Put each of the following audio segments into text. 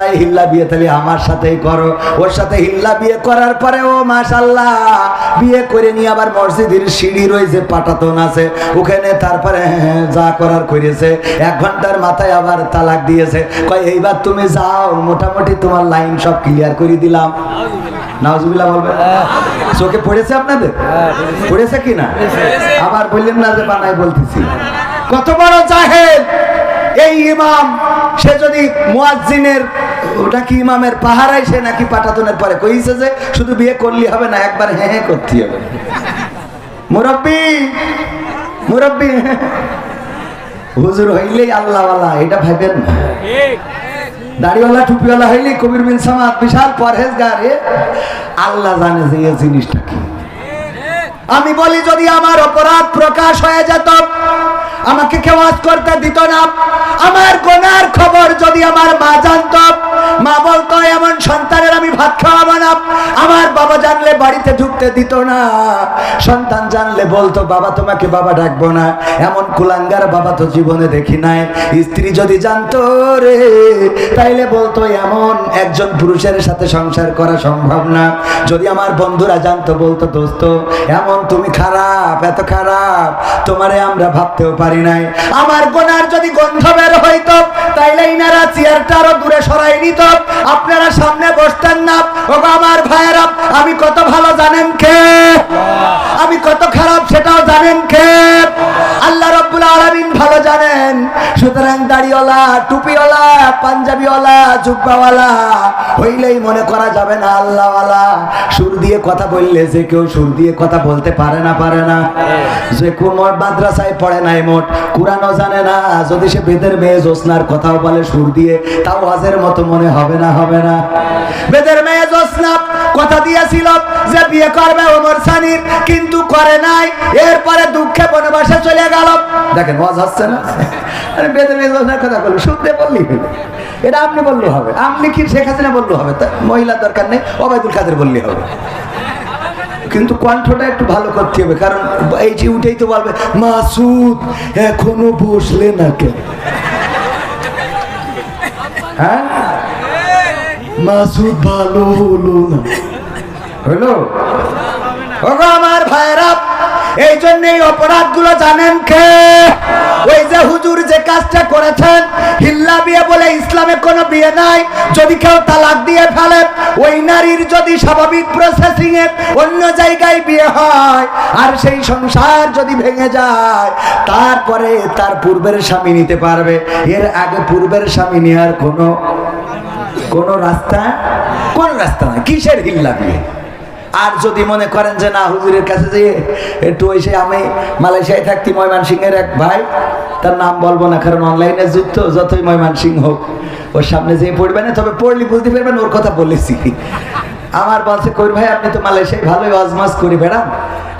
হিল্লা বিয়ে তাহলে আমার সাথেই করো। ওর সাথে হিল্লা বিয়ে করার পরে, ও মাশাল্লাহ বিয়ে করে নিয়ে আবার মসজিদের সিঁড়ি রয়েছে, পাটাতন আছে। ওখানে তারপরে যা করার করেছে। এক ঘণ্টার মাথায় আবার তালাক দিয়েছে। কয়, এইবার তুমি যাও, মোটামুটি তোমার লাইন সব ক্লিয়ার করে দিলাম। নাওজুবিল্লাহ বলবে। চোখে পড়েছে আপনাদের? পড়েছে কি না? আবার বললেন না যে বানাই বলতেছি। কত বড় জাহেদ এই ইমাম সে যদি মুয়াজ্জিনের, ওটা কি ইমামের পাহারাই সে নাকি পাটাতনের পরে কইছে যে শুধু বিয়ে করলি হবে না, একবার হ্যাঁ হ্যাঁ করতে হবে। মুরব্বি মুরব্বি, হুজুর হইলেই আল্লাহওয়ালা, এটা ভাবেন না। দাড়িওয়ালা, টুপিওয়ালা হইলে কবির বিন সামাদ, বিশাল পরহেজগার আল্লাহ জানে যে এই জিনিসটা কি। আমি বলি, যদি আমার অপরাধ প্রকাশ হয়ে যেত, আমাকে কেউ আজ করতে দিত না। আমার গোনার খবর যদি আমার মা জানত, মা বলতো, এমন সন্তানের আমি ভাত খাওয়াবো না। আমার বাবা জানলে বাড়িতে ঢুকতে দিত না। সন্তান জানলে বলতো, বাবা তোমাকে বাবা ডাকবো না। এমন কুলাঙ্গার বাবা তো জীবনে দেখি নাই। স্ত্রী যদি জানতো রে, তাইলে বলতো, এমন একজন পুরুষের সাথে সংসার করা সম্ভব না। যদি আমার বন্ধুরা জানতো, বলতো, দোস্ত, এমন তুমি খারাপ, এত খারাপ। তোমারে আমরা ভাবতেও পারি নাই। আমার গোনার যদি গন্ধ বের হইত, তাইলে ইনারা চেয়ারটা আরও দূরে সরাই নিত। আপনারা সামনে বসতেন না। ও আমার ভাইয়েরা, আমি কত ভালো জানেন পাঞ্জাবিওয়ালা, জুব্বাওয়ালা, হইলেই মনে করা যাবে না আল্লাহওয়ালা। সুর দিয়ে কথা বললে যে কেউ সুর দিয়ে কথা বলতে পারে না পারে না। যে মাদ্রাসায় পড়ে নাই মোট জানে না। যদি সে বেদের মেয়ে জোসনার কথাও বলে সুর দিয়ে, তাও আজের মতো মনে হবে না হবে না। বেদের মেয়ে জোসনা কথা দিয়েছিল যে বিয়ে করবে ওমর সানির, কিন্তু করে নাই। এরপরে দুঃখে বনবাসে চলে গেল। দেখেন, ওয়াজ হচ্ছে না? আরে বেদের মেয়ে কথা বলব, শুনতে বললি। এটা আপনি বললে হবে। আপনি কি শেখ হাসিনা বললে হবে? তা মহিলার দরকার নেই, ওবায়দুল কাদের বললে হবে। কিন্তু কণ্ঠটা একটু ভালো করতে হবে, কারণ এই যে উঠেই তো বলবে, মাসুদ, এখনও বসলে না কেন? হ্যাঁ? মাসুদ ভালো হলো না। হলো? আমার ভাইরা এই জন্য এই অপরাধগুলো জানেন কে? ওই যে হুজুর যে কাজটা করেছেন, হিল্লা বিয়ে বলে ইসলামে কোনো বিয়ে নাই, যদি কেউ তালাক দিয়ে ফেলে, ওই নারীর যদি স্বাভাবিক প্রসেসিং এ অন্য জায়গায় বিয়ে হয়, আর সেই সংসার যদি ভেঙে যায়, তারপরে তার পূর্বের স্বামী নিতে পারবে। এর আগে পূর্বের স্বামী নেওয়ার কোনো, কোন রাস্তা কোন রাস্তা নাই। কিসের হিল্লা বিয়ে? আর যদি মনে করেন যে না, হুজুরের কাছে যে একটু ওই আমি মালয়েশিয়ায় থাকতি ময়মান সিংহের এক ভাই, তার নাম বলব না, কারণ অনলাইনে যুক্ত, যতই ময়মান সিং হোক, ওর সামনে যেয়ে পড়বে না, তবে পড়লি বুঝতে পারবেন ওর কথা বলেছি। আমার বলছে কই ভাই, আপনি তো মালয়েশিয়ায় ভালোই অজমাজ করে বেড়ান।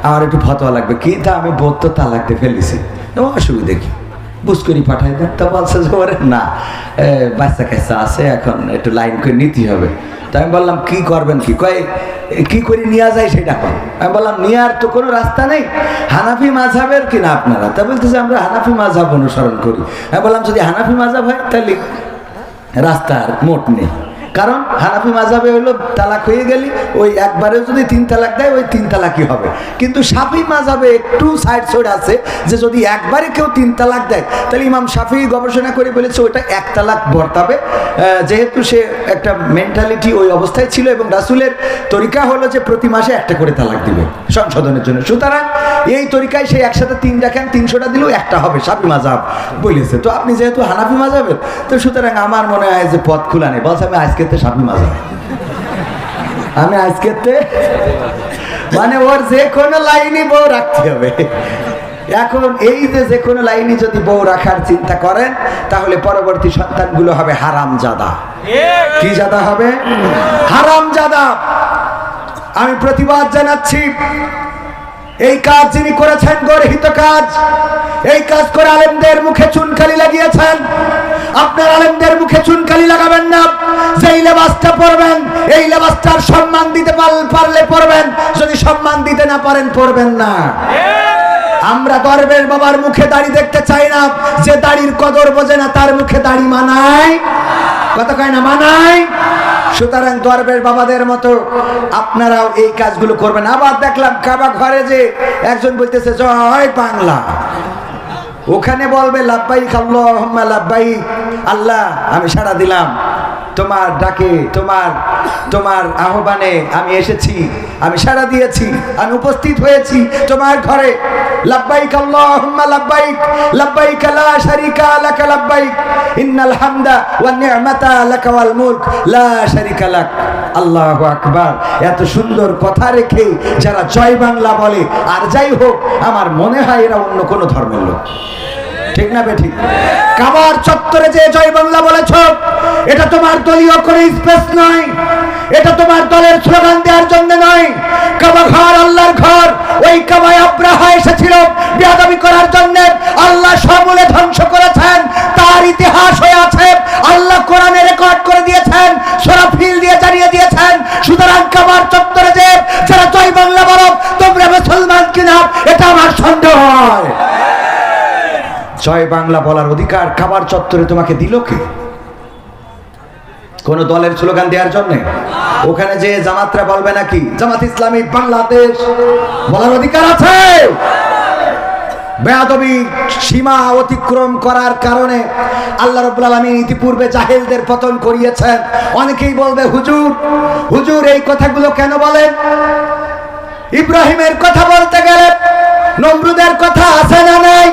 আমার একটু ফতোয়া লাগবে। কি তা, আমি বত্ত তা লাগতে ফেলেছি? অসুবিধে কি? বুঝ করি পাঠাই দেন। তা বলছে যে না বাচ্চা কাচ্চা আছে, এখন একটু লাইন করে নিতে হবে। তা আমি বললাম কি করবেন কি? কয় "এ, কি করে নিয়ে যায় সেটা কর আমি বললাম নেওয়ার তো কোনো রাস্তা নেই। হানাফি মাঝাবের কিনা আপনারা? তা বলতেছে আমরা হানাফি মাঝাব অনুসরণ করি। আমি বললাম যদি হানাফি মাঝাব হয় তাহলে রাস্তার মোট নেই। কারণ হানাফি মাঝাবে হলো তালাক হয়ে গেলি, ওই একবারে যদি তিন তালাক দেয়, ওই তিন তালাকই হবে। কিন্তু সাফি মাঝাবে একটু সাইড সাইড আছে যে যদি একবারে কেউ তিন তালাক দেয়, তাহলে ইমাম সাফি গবেষণা করে বলেছে ওটা এক তালাক বর্তাবে। যেহেতু সে একটা মেন্টালিটি ওই অবস্থায় ছিল এবং রাসুলের তরিকা হলো যে প্রতি মাসে একটা করে তালাক দিবে সংশোধনের জন্য। সুতরাং এই তরিকায় সে একসাথে তিন দেখেন তিনশোটা দিলেও একটা হবে, সাফি মাঝাব বলেছে। তো আপনি যেহেতু হানাফি মাঝাবের তো সুতরাং আমার মনে হয় যে পথ খোলা নেই বলছে, আমি আজকে তো সাফি মাঝাব আমি আজকে মানে ওর যে কোনো লাইনই বউ রাখতে হবে। এখন এই যে যে কোনো লাইনে যদি বউ রাখার চিন্তা করেন, তাহলে পরবর্তী সন্তানগুলো হবে হারাম জাদা কি জাদা হবে? হারাম জাদা আমি প্রতিবাদ জানাচ্ছি। এই কাজ যিনি করেছেন গর্হিত কাজ, এই কাজ করে আলেমদের মুখে চুনকালি লাগিয়েছেন। আপনার আলেমদের মুখে চুনকালি লেবাসটার সম্মান দিতে পার- পারলে পরবেন যদি সম্মান দিতে না পারেন পরবেন না। আমরা গর্বের বাবার মুখে দাড়ি দেখতে চাই না, যে দাড়ির কদর বোঝে না, তার মুখে দাড়ি মানায়। কথা কয় না মানাই সুতরাং দরবেশ বাবাদের মতো আপনারাও এই কাজগুলো করবেন। আবার দেখলাম কাবা ঘরে যে একজন বলতেছে, জয় বাংলা। ওখানে বলবে লাভবাইক আল্লাহুম্মা লাভবাইক আল্লাহ, আমি সাড়া দিলাম। তোমার ডাকে, তোমার তোমার আহ্বানে আমি এসেছি, আমি সাড়া দিয়েছি, আমি উপস্থিত হয়েছি তোমার ঘরে। লা মুলক, লা এত সুন্দর কথা রেখে যারা জয় বাংলা বলে, আর যাই হোক, আমার মনে হয় এরা অন্য কোনো ধর্মের লোক। ঠিক না বে ঠিক? কাবার চত্বরে যে জয় বাংলা বলেছ, এটা তোমার দলীয় করে স্পেস নয়। এটা তোমার দলের স্লোগান দেওয়ার জন্য নয়। কাবা ঘর, আল্লাহর ঘর, ওই কাবায় আব্রাহা এসেছিল। বেয়াদবি করার জন্য আল্লাহ সমূলে ধ্বংস করেছেন। তার ইতিহাস জয় বাংলা বলার অধিকার খাবার চত্বরে তোমাকে দিল কে? কোন দলের স্লোগান দেওয়ার জন্য? ওখানে যে জামাতরা বলবে নাকি, জামাত ইসলামী বাংলাদেশ বলার অধিকার আছে? বেয়াদবি সীমা অতিক্রম করার কারণে আল্লাহ আলামিন ইতিপূর্বে জাহেলদের পতন করিয়েছেন। অনেকেই বলবে, হুজুর হুজুর এই কথাগুলো কেন বলেন ইব্রাহিমের কথা বলতে গেলে নমরুদের কথা আছে না নাই?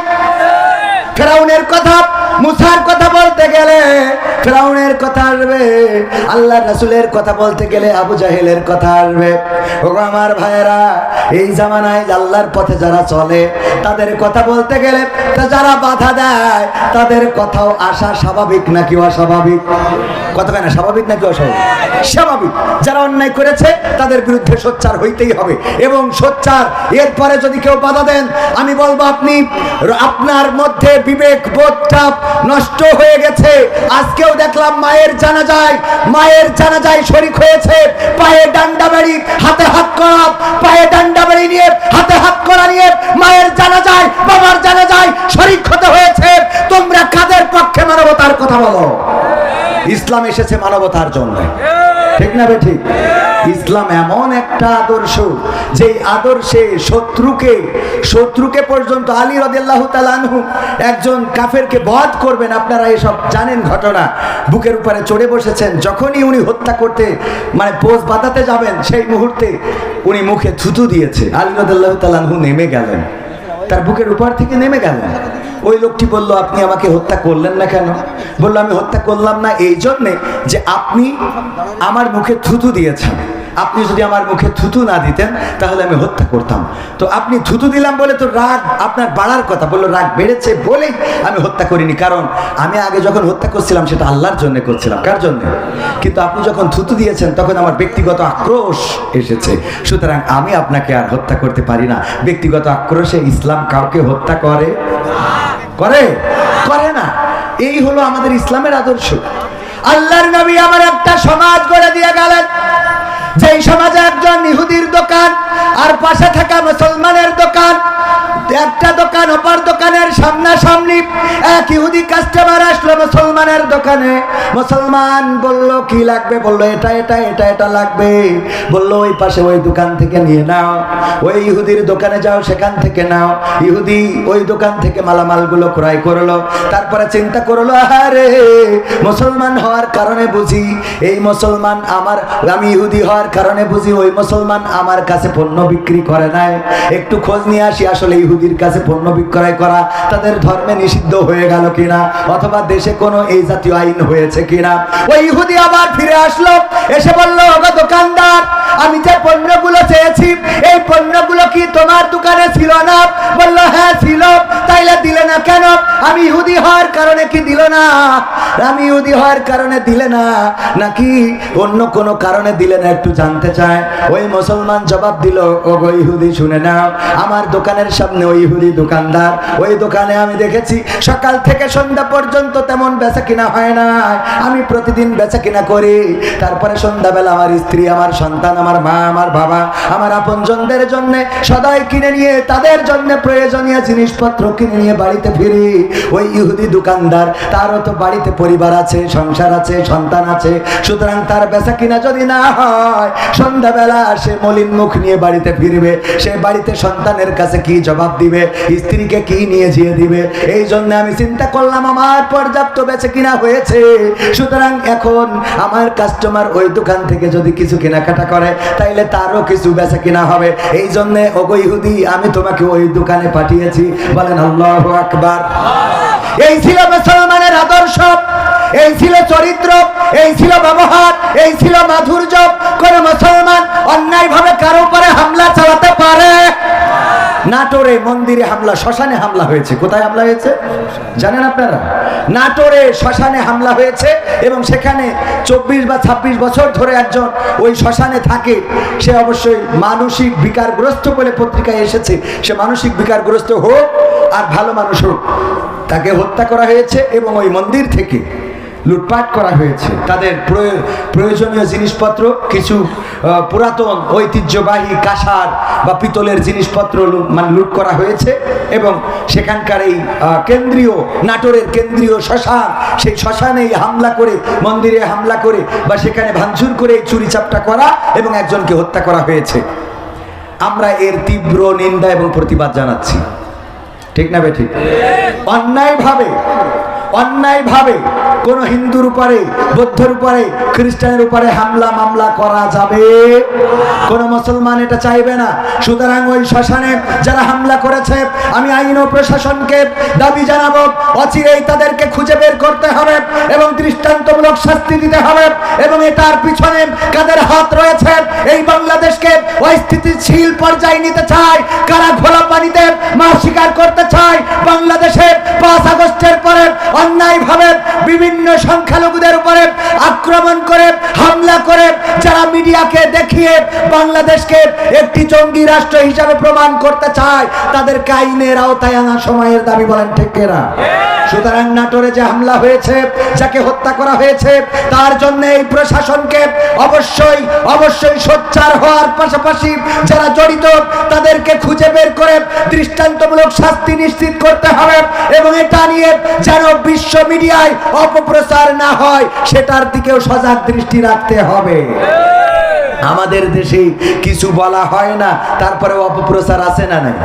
ফেরাউনের কথা মুসার কথা বলতে গেলে ফেরাউনের কথা আসবে আল্লাহ রাসুলের কথা বলতে গেলে আবু জাহেলের কথা আসবে। ও আমার ভাইয়েরা, এই জামানায় আল্লাহর পথে যারা চলে, তাদের কথা বলতে গেলে যারা বাধা দেয়, তাদের কথাও আসা স্বাভাবিক নাকি অস্বাভাবিক? কথা কেন, স্বাভাবিক নাকি অস্বাভাবিক? স্বাভাবিক। যারা অন্যায় করেছে, তাদের বিরুদ্ধে সোচ্চার হইতেই হবে। এবং সোচ্চার, এরপরে যদি কেউ বাধা দেন, আমি বলব আপনি, আপনার মধ্যে বিবেক বোধটা নষ্ট হয়ে গেছে। আজকেও দেখলাম মায়ের জানা যায় মায়ের জানা যায় শরিক হয়েছে। পায়ে ডান্ডা বাড়ি, হাতে হাত করা। পায়ে ডান্ডা বাড়ি নিয়ে, হাতে হাত করা নিয়ে মায়ের জানা যায় বাবার জানা যায় শরিক হতে হয়েছে। তোমরা কাদের পক্ষে মানবতার কথা বলো? ইসলাম এসেছে মানবতার জন্য। ঠিক না বে ঠিক? ইসলাম এমন একটা আদর্শ যে আদর্শে শত্রুকে শত্রুকে পর্যন্ত আলী রদিল্লাহ তালানহু একজন কাফেরকে বধ করবেন। আপনারা এসব জানেন ঘটনা। বুকের উপরে চড়ে বসেছেন। যখনই উনি হত্যা করতে মানে পোজ বাঁধাতে যাবেন, সেই মুহূর্তে উনি মুখে থুতু দিয়েছে। আলী রদিল্লাহ তালানহু নেমে গেলেন। তার বুকের উপর থেকে নেমে গেলেন। ওই লোকটি বলল, আপনি আমাকে হত্যা করলেন না কেন? বলল, আমি হত্যা করলাম না এই জন্যে যে আপনি আমার মুখে থুতু দিয়েছেন। আপনি যদি আমার মুখে থুতু না দিতেন, তাহলে আমি হত্যা করতাম। তো আপনি থুতু দিলাম বলে তো রাগ আপনার বাড়ার কথা, বলল রাগ বেড়েছে বলেই আমি হত্যা করিনি। কারণ আমি আগে যখন হত্যা করছিলাম, সেটা আল্লাহর জন্য করছিলাম। কার জন্য? কিন্তু আপনি যখন থুতু দিয়েছেন, তখন আমার ব্যক্তিগত আক্রোশ এসেছে। সুতরাং আমি আপনাকে আর হত্যা করতে পারি না। ব্যক্তিগত আক্রোশে ইসলাম কাউকে হত্যা করে? করে? করে না। এই হলো আমাদের ইসলামের আদর্শ। আল্লাহর নবী আমার একটা সমাজ গড়ে দিয়ে গেলেন। যেই সমাজে একজন ইহুদির দোকান, আর পাশে থাকা মুসলমানের দোকান, একটা দোকান অপর দোকানের সামনাসামনি এক ইহুদি কাস্টমার আসলো মুসলমানের দোকানে। মুসলমান বলল, কি লাগবে? বলল, এটা এটা এটা এটা লাগবে। বলল, ওই পাশে ওই দোকান থেকে নিয়ে নাও। ওই ইহুদির দোকানে যাও, সেখান থেকে নাও। ইহুদি ওই দোকান থেকে মালামালগুলো ক্রয় করল। তারপরে চিন্তা করল আরে মুসলমান হওয়ার কারণে বুঝি এই মুসলমান আমার, আমি ইহুদি হওয়ার কারণে বুঝি ওই মুসলমান আমার কাছে পণ্য বিক্রি করে নাই। একটু খোঁজ নিয়ে আসি আসলে ইহুদির কাছে পণ্য বিক্রয় করা তাদের ধর্মে নিষিদ্ধ হয়ে গেল কিনা, অথবা দেশে কোনো এই জাতীয় আইন হয়েছে কিনা। ওই ইহুদি আবার ফিরে আসলো, এসে বলল, ওগো দোকানদার, আমি যে পণ্যগুলো চেয়েছি, এই পণ্যগুলো কি তোমার দোকানে ছিল না? বলল হ্যাঁ ছিল। তাইলে দিলে না কেন? আমি ইহুদি হওয়ার কারণে কি দিল না? আমি ইহুদি হওয়ার কারণে দিলে না? নাকি অন্য কোনো কারণে দিলে না? একটু জানতে চায়। ওই মুসলমান জবাব দিল ও ইহুদি, শুনে নাও, আমার দোকানের সামনে ওই ইহুদি দোকানদার। ওই দোকানে আমি দেখেছি, সকাল থেকে সন্ধ্যা পর্যন্ত তেমন বেচা কিনা হয় না আমি প্রতিদিন বেচা কিনা করি। তারপরে সন্ধ্যাবেলা আমার স্ত্রী, আমার সন্তান, আমার মা, আমার বাবা, আমার আপনজনদের জন্য সদাই কিনে নিয়ে, তাদের জন্য প্রয়োজনীয় জিনিসপত্র কিনে নিয়ে বাড়িতে ফিরি। ওই ইহুদি দোকানদার, তারও তো বাড়িতে পরিবার আছে, সংসার আছে, সন্তান আছে। সুতরাং তার বেচা কিনা যদি না হয় সন্ধ্যাবেলা সে মলিন মুখ নিয়ে বাড়িতে ফিরবে। সে বাড়িতে সন্তানের কাছে কি জবাব দিবে? স্ত্রীকে কি নিয়ে যেয়ে দিবে? এই জন্য আমি চিন্তা করলাম, আমার পর্যাপ্ত বেচে কিনা হয়েছে। সুতরাং এখন আমার কাস্টমার ওই দোকান থেকে যদি কিছু কেনাকাটা করে, তাইলে তারও কিছু বেচা কিনা হবে। এই জন্য, ওগো ইহুদি, আমি তোমাকে ওই দোকানে পাঠিয়েছি। বলেন, আল্লাহ আকবার। এই ছিল মুসলমানের আদর্শ। এই ছিল চরিত্র, এই ছিল ব্যবহার, এই ছিল মাধুর্য। কোন মুসলমান অন্যায় ভাবে কারও উপরে হামলা চালাতে পারে। নাটোরে মন্দিরে হামলা, শ্মশানে হামলা হয়েছে। কোথায় হামলা হয়েছে? জানেন আপনারা? নাটোরে শ্মশানে হামলা হয়েছে এবং সেখানে চব্বিশ বা ছাব্বিশ বছর ধরে একজন ওই শ্মশানে থাকে। সে অবশ্যই মানসিক বিকারগ্রস্ত বলে পত্রিকায় এসেছে। সে মানসিক বিকারগ্রস্ত হোক আর ভালো মানুষ হোক, তাকে হত্যা করা হয়েছে এবং ওই মন্দির থেকে লুটপাট করা হয়েছে। তাদের প্রয়- প্রয়োজনীয় জিনিসপত্র, কিছু পুরাতন ঐতিহ্যবাহী কাঁসার বা পিতলের জিনিসপত্র মানে লুট করা হয়েছে এবং সেখানকার এই কেন্দ্রীয়, নাটোরের কেন্দ্রীয় শ্মশান, সেই শ্মশানেই হামলা করে, মন্দিরে হামলা করে বা সেখানে ভাঙচুর করে চুরি চাপটা করা এবং একজনকে হত্যা করা হয়েছে। আমরা এর তীব্র নিন্দা এবং প্রতিবাদ জানাচ্ছি। ঠিক না বে ঠিক অন্যায়ভাবে অন্যায়ভাবে কোন হিন্দুর উপরে, বৌদ্ধের উপরে, খ্রিস্টানের উপরে হামলা, মামলা করা যাবে? কোন মুসলমান এটা চাইবে না। সুতরাং ওই শ্মশানে যারা হামলা করেছে, আমি আইন ও প্রশাসনকে দাবি জানাব, অচিরেই তাদেরকে খুঁজে বের করতে হবে এবং দৃষ্টান্তমূলক শাস্তি দিতে হবে এবং এটার পিছনে কাদের হাত রয়েছে, এই বাংলাদেশকে অস্থিতিশীল পর্যায়ে নিতে চায়, কারা ঘোলা পানিতে মা স্বীকার করতে চায়, বাংলাদেশে পাঁচ আগস্টের পরে অন্যায়ভাবে বিভিন্ন সংখ্যালঘুদের উপরে আক্রমণ করে, হামলা করে, যারা মিডিয়াকে দেখিয়ে বাংলাদেশকে একটি জঙ্গি রাষ্ট্র হিসাবে প্রমাণ করতে চায়, তাদেরকে আইনের আওতায় আনা সময়ের দাবি বলেন ঠিক কেনা? সুতরাং নাটোরে যে হামলা হয়েছে, যাকে হত্যা করা হয়েছে, তার জন্য এই প্রশাসনকে অবশ্যই অবশ্যই সোচ্চার হওয়ার পাশাপাশি যারা জড়িত, তাদেরকে খুঁজে বের করে দৃষ্টান্তমূলক শাস্তি নিশ্চিত করতে হবে এবং এটা নিয়ে যেন বিশ্ব মিডিয়ায় অপপ্রচার না হয়, সেটার দিকেও সজাগ দৃষ্টি রাখতে হবে। আমাদের দেশে কিছু বলা হয় না তারপরে অপপ্রচার আছে না নাই?